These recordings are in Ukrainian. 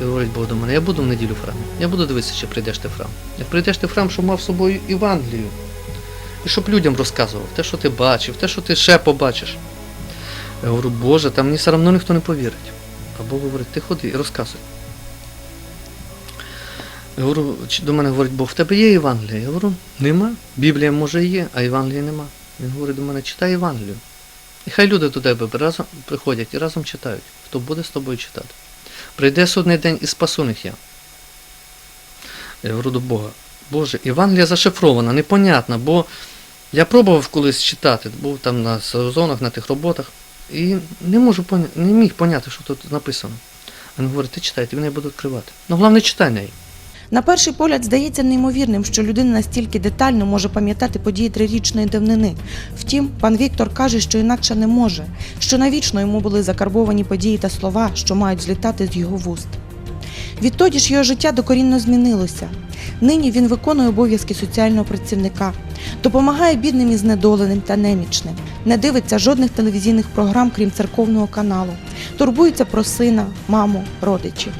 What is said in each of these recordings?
І говорить Бог до мене, я буду в неділю в храмі. Я буду дивитися, чи прийдеш ти в храм. Як прийдеш ти в храм, щоб мав з собою Євангелію. І щоб людям розказував те, що ти бачив, те, що ти ще побачиш. Я говорю, Боже, там мені все одно ніхто не повірить. А Бог говорить, ти ходи і розказуй. Я говорю, до мене говорить, Бог, в тебе є Євангелія? Я говорю, нема. Біблія може є, а Євангелії нема. Він говорить до мене, читай Євангелію. І хай люди до тебе разом приходять і разом читають, хто буде з тобою читати. Прийде судний день і спасу них я. Я говорю до Бога. Боже, Євангелія зашифрована, непонятна, бо я пробував колись читати, був там на сезонах, на тих роботах, і не можу поня... не міг поняти, що тут написано. Він говорить, ти читай, ти мене буду відкривати. Ну, головне, читай неї. На перший погляд здається неймовірним, що людина настільки детально може пам'ятати події трирічної давнини. Втім, пан Віктор каже, що інакше не може, що навічно йому були закарбовані події та слова, що мають злітати з його вуст. Відтоді ж його життя докорінно змінилося. Нині він виконує обов'язки соціального працівника, допомагає бідним і знедоленим та немічним, не дивиться жодних телевізійних програм, крім церковного каналу, турбується про сина, маму, родичів.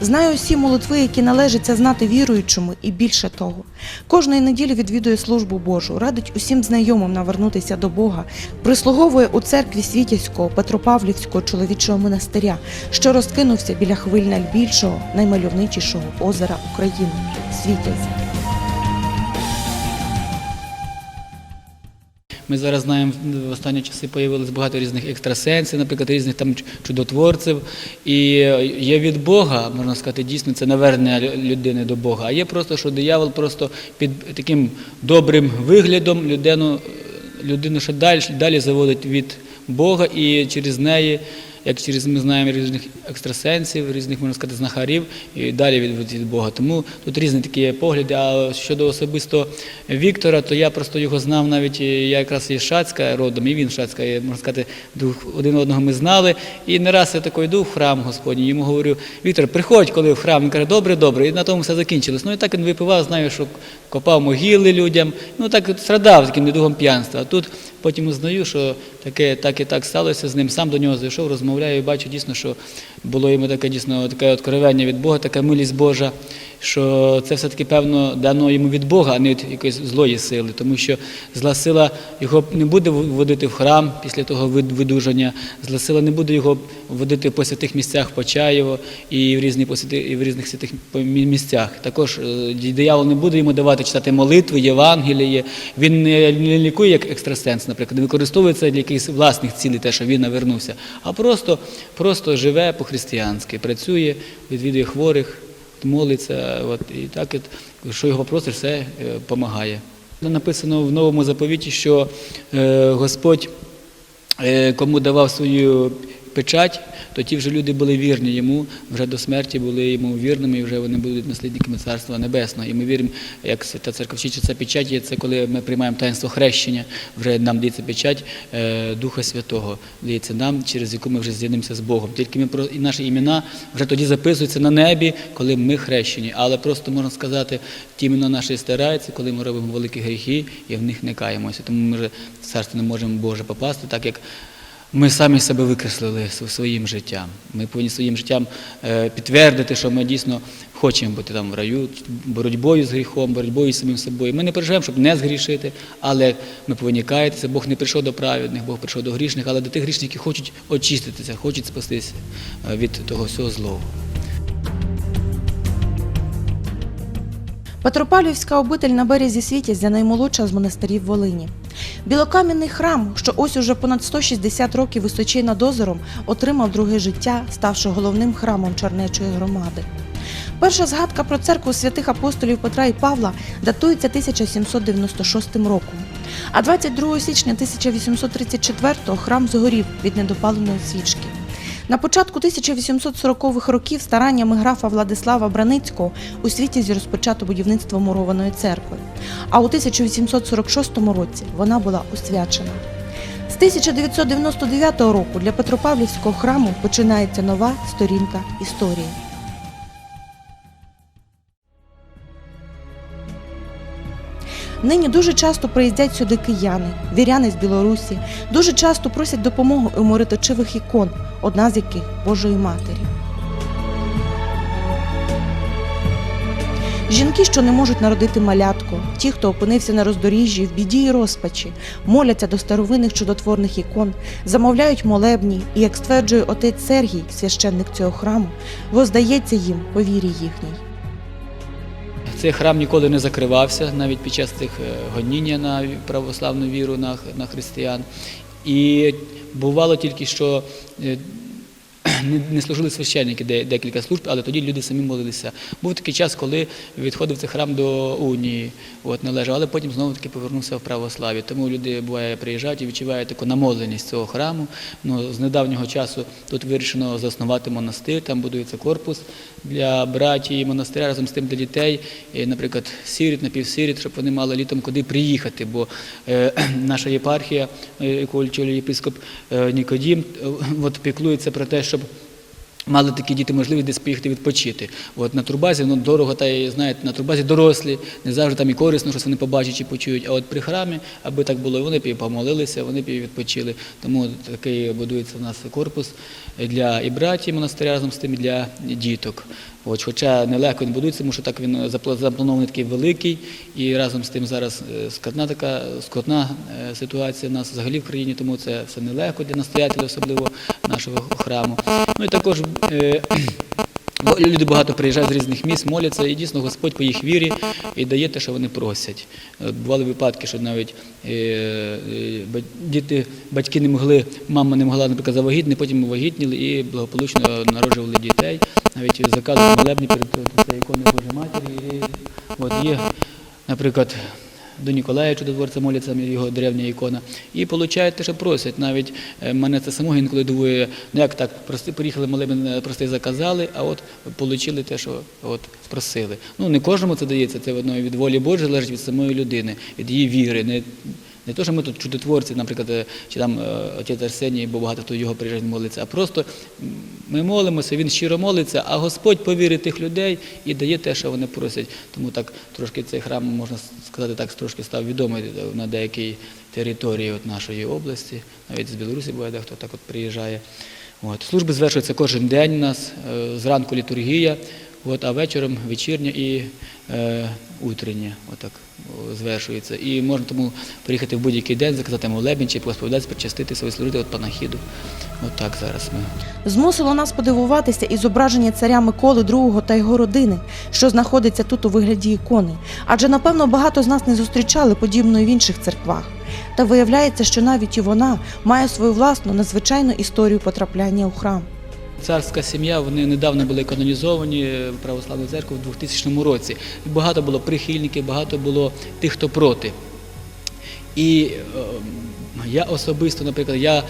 Знає усі молитви, які належиться знати віруючому, і більше того. Кожної неділі відвідує службу Божу, радить усім знайомим навернутися до Бога, прислуговує у церкві Світязького Петропавлівського чоловічого монастиря, що розкинувся біля хвиль найбільшого, наймальовничішого озера України Світязь. Ми зараз знаємо, в останні часи з'явилось багато різних екстрасенсів, наприклад, різних там чудотворців. І є від Бога, можна сказати, дійсно це навернення людини до Бога. А є просто, що диявол просто під таким добрим виглядом людину, людину ще далі, далі заводить від Бога і через неї. Як через ми знаємо різних екстрасенсів, різних можна сказати знахарів і далі від, від Бога. Тому тут різні такі погляди. А щодо особисто Віктора, то я просто його знав навіть я якраз із Шацька родом, і він Шацька. Можна сказати, один одного ми знали. І не раз я такий йду в храм Господній, йому говорю, Віктор, приходь, коли в храм. Він каже, добре, добре. І на тому все закінчилось. Ну і так він випивав, знаю, що копав могили людям. Ну так страдав таким недугом п'янства. А тут потім узнаю, що таке так і так сталося з ним. Сам до нього зайшов, розмовляю і бачу дійсно, що було йому таке дійсно таке откровення від Бога, така милість Божа, що це все-таки певно дано йому від Бога, а не від якоїсь злої сили, тому що зла сила його не буде вводити в храм після того видужання, зла сила не буде його вводити по святих місцях Почаєво і в посвяти, і в різних святих місцях. Також е, диявол не буде йому давати читати молитви, Євангеліє. Він не лікує як екстрасенс, наприклад, не використовує це для якихось власних цілей, те, що він навернувся, а просто, просто живе по-християнськи, працює, відвідує хворих, молиться. От, і так, от, що його просиш, все допомагає. Написано в новому заповіті, що е, Господь е, кому давав свою печать, то ті вже люди були вірні йому, вже до смерті були йому вірними, і вже вони будуть наслідниками Царства Небесного. І ми віримо, як Свята Церква вчить, ця печать є, це коли ми приймаємо таїнство хрещення, вже нам дається печать е, Духа Святого, дається нам, через яку ми вже з'єднаємося з Богом. Тільки ми про і наші імена вже тоді записуються на небі, коли ми хрещені. Але просто можна сказати, ті імена наші стираються, коли ми робимо великі гріхи і в них не каємося. Тому ми вже в царство не можемо Боже попасти, так як ми самі себе викреслили своїм життям. Ми повинні своїм життям е, підтвердити, що ми дійсно хочемо бути там в раю, боротьбою з гріхом, боротьбою з самим собою. Ми не переживаємо, щоб не згрішити, але ми повинні каятися. Бог не прийшов до праведних, Бог прийшов до грішних, але до тих грішних, які хочуть очиститися, хочуть спастися е, від того всього злого. Петропавлівська обитель на березі Світязя наймолодша з монастирів Волині. Білокам'яний храм, що ось уже понад 160 років височий над озером, отримав друге життя, ставши головним храмом Чернечої громади. Перша згадка про церкву святих апостолів Петра і Павла датується 1796 роком. А 22 січня 1834-го храм згорів від недопаленої свічки. На початку 1840-х років стараннями графа Владислава Браницького у світі розпочато будівництво мурованої церкви. А у 1846 році вона була освячена. З 1999 року для Петропавлівського храму починається нова сторінка історії. Нині дуже часто приїздять сюди кияни, віряни з Білорусі, дуже часто просять допомоги у молиточивих ікон, одна з яких Божої Матері. Жінки, що не можуть народити малятко, ті, хто опинився на роздоріжжі в біді і розпачі, моляться до старовинних чудотворних ікон, замовляють молебні, і, як стверджує отець Сергій, священник цього храму, воздається їм по вірі їхній. Цей храм ніколи не закривався, навіть під час цих е, гоніння на православну віру на, на християн. І бувало тільки, що е, не, не служили священники де, декілька служб, але тоді люди самі молилися. Був такий час, коли відходив цей храм до унії, от належав, але потім знову таки повернувся в православ'я. Тому люди буває приїжджають і відчувають таку намоленість цього храму. Ну, з недавнього часу тут вирішено заснувати монастир, там будується корпус для братії монастиря, разом з тим для дітей, і, наприклад, сиріт, напівсиріт, щоб вони мали літом куди приїхати, бо е, наша єпархія, е, яку очолює єпископ е, Нікодім, е, от піклується про те, щоб Мали такі діти можливість десь поїхати відпочити. От на турбазі ну, дорого, та й знаєте, на турбазі дорослі, не завжди там і корисно, щось вони побачать чи почують. А от при храмі, аби так було, вони і помолилися, вони б і відпочили. Тому такий будується в нас корпус для і братів монастиря разом з тим і для діток. От, хоча нелегко він будується, тому що так він запла- запланований такий великий, і разом з тим зараз е, складна така складна е, ситуація в нас взагалі в країні, тому це все нелегко для настоятеля, особливо нашого храму. Ну і також е, люди багато приїжджають з різних міст, моляться, і дійсно Господь по їх вірі і дає те, що вони просять. От бували випадки, що навіть е, е, діти, батьки не могли, мама не могла, наприклад, завагітніти, потім вагітніли і благополучно народжували дітей. Навіть заказують молебні перед іконою Божої Матері. І, от є, наприклад, до Ніколая Чудотворця моляться його древня ікона. І получають те, що просять. Навіть е, мене це самого інколи дивує, ну як так, прости, приїхали молебен, е, простий заказали, а от отримали те, що от просили. Ну не кожному це дається, це від волі Божої залежить від самої людини, від її віри. Не, не то, що ми тут чудотворці, наприклад, е, чи там е, отець Арсеній, бо багато хто його приїжджає молиться, а просто ми молимося, він щиро молиться, а Господь повірить тих людей і дає те, що вони просять. Тому так трошки цей храм, можна сказати, так трошки став відомий е, на деякій території от нашої області, навіть з Білорусі буває, дехто так от приїжджає. От. Служби звершуються кожен день у нас, зранку літургія, от, а вечором вечірня і е, утрення отак звершується. І можна тому приїхати в будь-який день, заказати молебень чи посповідатися, причаститися, вислужити от панахіду. От зараз ми. Змусило нас подивуватися і зображення царя Миколи II та його родини, що знаходиться тут у вигляді ікони. Адже, напевно, багато з нас не зустрічали подібної в інших церквах. Та виявляється, що навіть і вона має свою власну надзвичайну історію потрапляння у храм. Царська сім'я, вони недавно були канонізовані в православну церкву в 2000 році. Багато було прихильників, багато було тих, хто проти. І е, я особисто, наприклад, я е,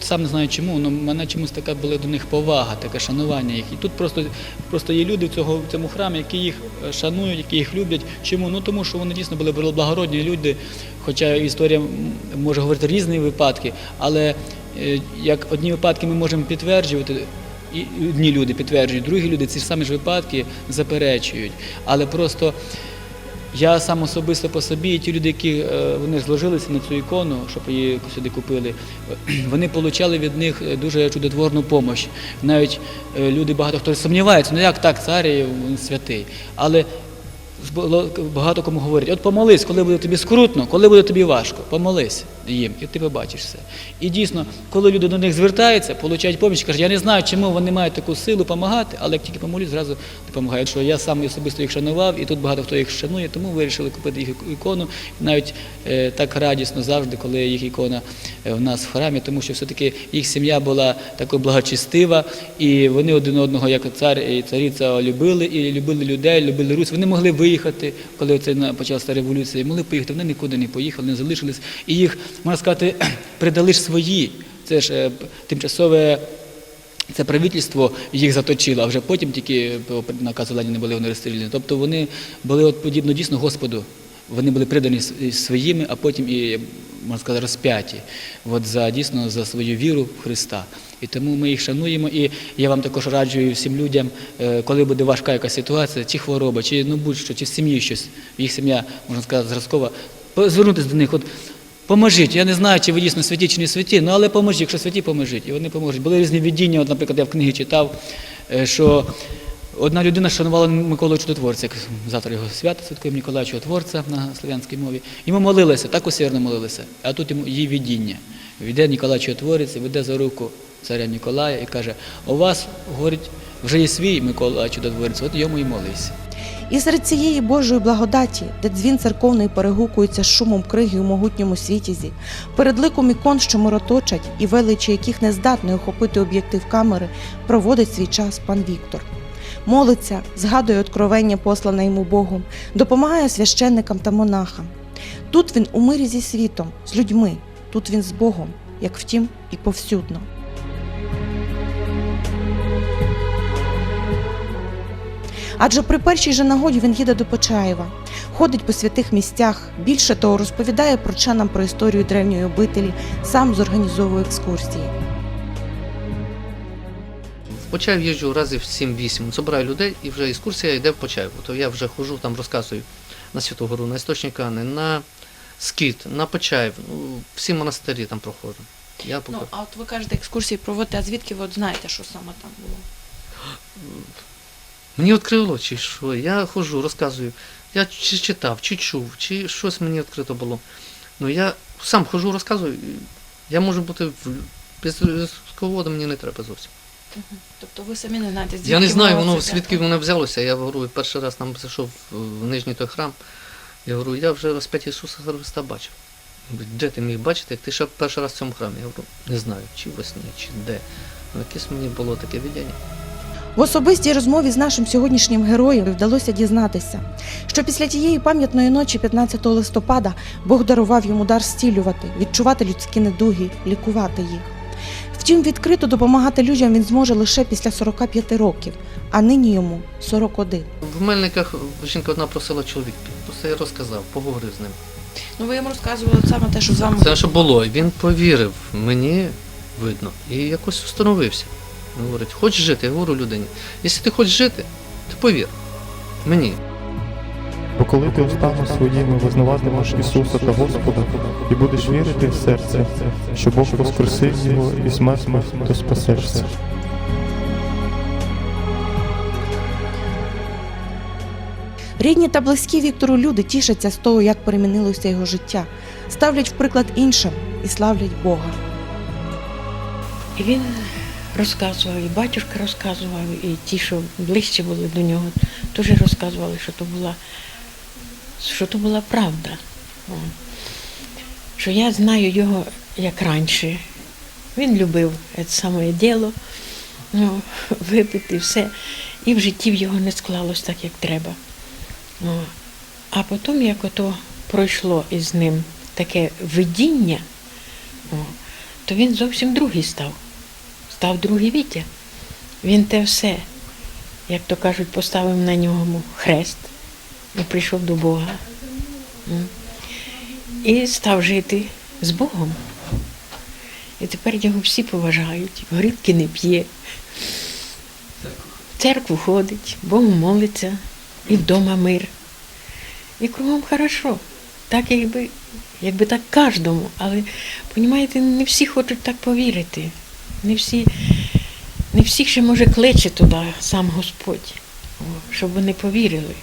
сам не знаю чому, але в мене чомусь така була до них повага, таке шанування їх. І тут просто, просто є люди в, цього, в цьому храмі, які їх е, шанують, які їх люблять. Чому? Ну тому що вони дійсно були благородні люди, хоча історія може говорити різні випадки, але як одні випадки ми можемо підтверджувати. І одні люди підтверджують, другі люди ці ж самі ж випадки заперечують. Але просто я сам особисто по собі, і ті люди, які е, вони зложилися на цю ікону, щоб її сюди купили, е, вони отримали від них е, дуже чудотворну допомогу. Навіть е, люди багато хто сумнівається, ну як так, цар святий. Але багато кому говорять, от помолись, коли буде тобі скрутно, коли буде тобі важко, помолись їм, і ти побачиш все. І дійсно, коли люди до них звертаються, получають допомогу, кажуть, я не знаю, чому вони мають таку силу допомагати, але як тільки помолюсь, зразу допомагають. Що я сам особисто їх шанував, і тут багато хто їх шанує, тому вирішили купити їх ікону. Навіть е, так радісно завжди, коли їх ікона е, в нас в храмі, тому що все-таки їх сім'я була такою благочестива, і вони один одного, як цар і цариця, любили, і любили людей, любили Русь. Вони могли виїхати, коли це почалася революція, могли поїхати, вони нікуди не поїхали, не залишились. І їх, можна сказати, придали ж свої. Це ж е, тимчасове. Це правительство їх заточило, а вже потім тільки по наказу Леніна були вони розстріляні. Тобто вони були от подібно дійсно Господу. Вони були придані своїми, а потім і, можна сказати, розп'яті от за дійсно за свою віру в Христа. І тому ми їх шануємо. І я вам також раджу всім людям, е, коли буде важка якась ситуація, чи хвороба, чи ну будь-що, чи в сім'ї щось, їх сім'я, можна сказати, зразкова, звернутися до них. От, Поможіть. Я не знаю, чи ви дійсно святі, чи не святі, ну але поможіть. Якщо святі, поможіть. І вони поможуть. Були різні видіння, от, наприклад, я в книгі читав, е, що Одна людина шанувала Миколу Чудотворця, як завтра його свято святкуємо Ніколая Чудотворця на слов'янській мові. І ми молилися, так усердно молилися. А тут її видіння. Йде Ніколай Чудотворець, веде за руку царя Ніколая і каже: у вас, говорить, вже є свій Микола Чудотворець, от йому і молися. І серед цієї Божої благодаті, де дзвін церковний перегукується з шумом криги у могутньому світізі, перед ликом ікон, що мироточать, і величі яких не здатний охопити об'єктив камери, проводить свій час пан Віктор. Молиться, згадує откровення, послане йому Богом, допомагає священникам та монахам. Тут він у мирі зі світом, з людьми, тут він з Богом, як втім, і повсюдно. Адже при першій же нагоді він їде до Почаєва, ходить по святих місцях, більше того, розповідає прочанам про історію древньої обителі, сам зорганізовує екскурсії. В їжджу разів 7-8, збираю людей і вже екскурсія йде в Почаїв. То я вже хожу, там розказую на Святу Гору, на Істочник Кани, на Скіт, на Почаїв, ну, всі монастирі там проходжу. Я Ну, а от ви кажете, екскурсії проводите, а звідки ви от знаєте, що саме там було? Мені відкрило, чи що. Я ходжу, розказую. Я чи читав, чи чув, чи щось мені відкрито було. Ну я сам ходжу, розказую. Я можу бути в... без військовода мені не треба зовсім. Тобто ви самі не знаєте, звідки Я не знаю, воно це звідки воно взялося. Я говорю, перший раз там зайшов в нижній той храм. Я говорю, я вже розп'ять Ісуса Христа бачив. Де ти міг бачити, як ти ще перший раз в цьому храмі? Я говорю, не знаю, чи во сні, чи де. Ну, якесь мені було таке видіння. В особистій розмові з нашим сьогоднішнім героєм вдалося дізнатися, що після тієї пам'ятної ночі, 15 листопада, Бог дарував йому дар зцілювати, відчувати людські недуги, лікувати їх. Втім, відкрито допомагати людям він зможе лише після 45 років, а нині йому 41. В Мельниках жінка одна просила чоловік. Просто я розказав, поговорив з ним. Ну ви їм розказували саме те, що з вами Це що було. Він повірив, мені видно, і якось встановився. Він говорить, хочеш жити? Я говорю людині. Якщо ти хочеш жити, ти повір. Мені. Бо коли ти устами своїми визнаватимеш Ісуса та Господа і будеш вірити в серце, що Бог воскресив його і смерть, то спасешся. Рідні та близькі Віктору люди тішаться з того, як перемінилося його життя, ставлять в приклад іншим і славлять Бога. І він розказував, і батюшка розказував, і ті, що ближче були до нього, теж розказували, що то була, що то була правда. Що я знаю його як раніше. Він любив це саме діло, ну, випити все. І в житті в його не склалось так, як треба. А потім, як ото пройшло із ним таке видіння, то він зовсім другий став. Став другий Вітя. Він те все, як то кажуть, поставив на ньому хрест і прийшов до Бога. І став жити з Богом. І тепер його всі поважають, горілки не п'є. В церкву ходить, Богу молиться, і вдома мир. І кругом хорошо. Так якби, якби так кожному. Але, розумієте, не всі хочуть так повірити. Не всі, не всіх ще може кличе туди сам Господь, щоб вони повірили.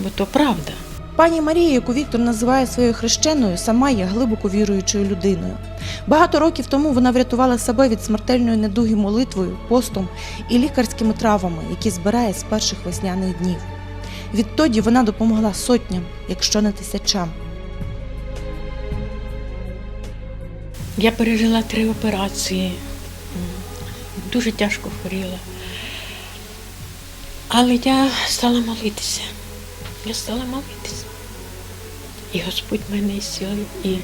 Бо то правда. Пані Марія, яку Віктор називає своєю хрещеною, сама є глибоко віруючою людиною. Багато років тому вона врятувала себе від смертельної недуги молитвою, постом і лікарськими травами, які збирає з перших весняних днів. Відтоді вона допомогла сотням, якщо не тисячам. Я пережила три операції, дуже тяжко хворіла. Але я стала молитися. Я стала молитися. І Господь мене зцілив. І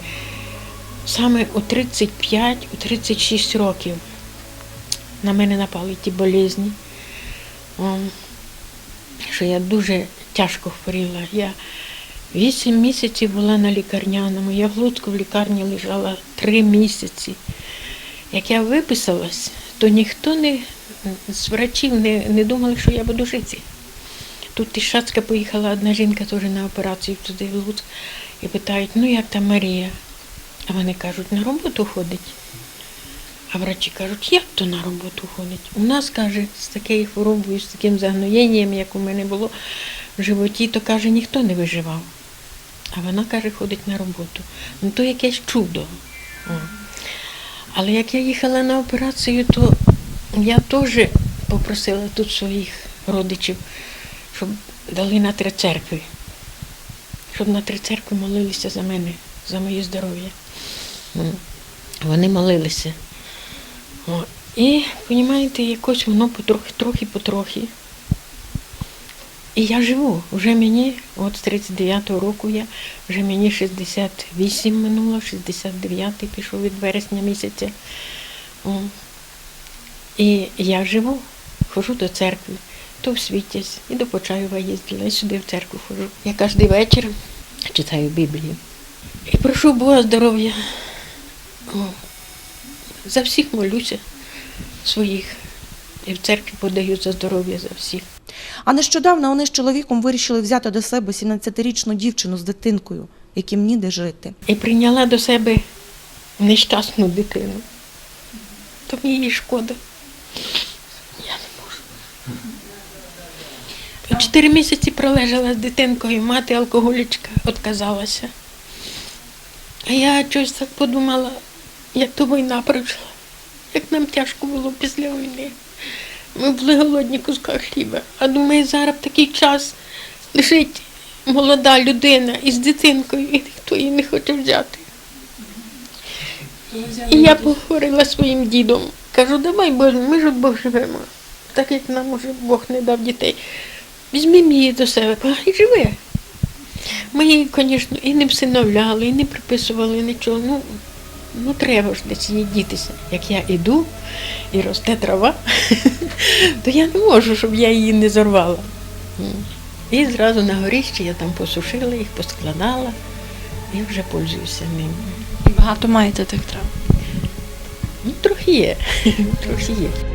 саме у 35, у 36 років на мене напали ті болезні, що я дуже тяжко хворіла. Я Вісім місяців була на лікарняному. Я в Луцьку в лікарні лежала три місяці. Як я виписалась, то ніхто не, з врачів не, не думали, що я буду жити. Тут із Шацька поїхала одна жінка теж на операцію туди в Луцьк і питають, ну як там Марія? А вони кажуть, на роботу ходить. А врачі кажуть, як то на роботу ходить? У нас, каже, з такою хворобою, з таким загноєнням, як у мене було в животі, то каже, ніхто не виживав. А вона каже, ходить на роботу. Ну то якесь чудо. О. Але як я їхала на операцію, то я теж попросила тут своїх родичів, щоб дали на три церкви. Щоб на три церкви молилися за мене, за моє здоров'я. Вони молилися. І, розумієте, якось воно потрохи, трохи, потрохи. І я живу. Вже мені, от з 39-го року я, вже мені 68 минуло, 69-й пішов від вересня місяця. І я живу, ходжу до церкви, то в Світязь, і до Почаєва їздила, і сюди в церкву ходжу. Я кожен вечір читаю Біблію. І прошу Бога здоров'я. За всіх молюся своїх. І в церкві подаю за здоров'я за всіх. А нещодавно вони з чоловіком вирішили взяти до себе 17-річну дівчину з дитинкою, яким ніде жити. І прийняла до себе нещасну дитину. То мені її шкода. Я не можу. Чотири місяці пролежала з дитинкою, мати алкоголічка відказалася. А я щось так подумала, як то війна пройшла, як нам тяжко було після війни. Ми були голодні куска хліба. А думаю, зараз такий час лежить молода людина із дитинкою, і ніхто її не хоче взяти. І я поговорила своїм дідом. Кажу, давай, Боже, ми ж от Бог живемо. Так як нам уже Бог не дав дітей. Візьмімо її до себе, хай живе. Ми її, звісно, і не всиновляли, і не приписували нічого. Ну, ну треба ж десь їй дітися. Як я іду і росте трава, то я не можу, щоб я її не зорвала. І зразу на горіщі я там посушила їх, поскладала і вже пользуюся ними. Багато маєте тих трав. Ну, трохи є, трохи є.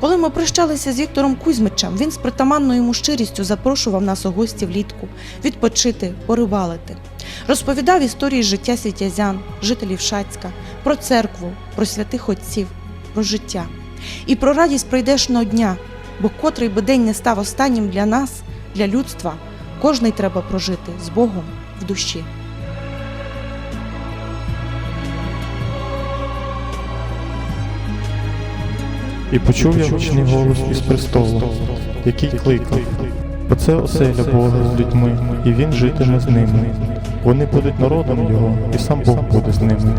Коли ми прощалися з Віктором Кузьмичем, він з притаманною йому щирістю запрошував нас у гості влітку відпочити, порибалити. Розповідав історії життя світязян, жителів Шацька, про церкву, про святих отців, про життя і про радість прийдешного дня, бо котрий би день не став останнім для нас, для людства, кожний треба прожити з Богом в душі. І почув я гучний голос із престолу, який кликав. Оце оселя Бога з людьми, і він житиме з ними. Вони будуть народом його, і сам Бог буде з ними.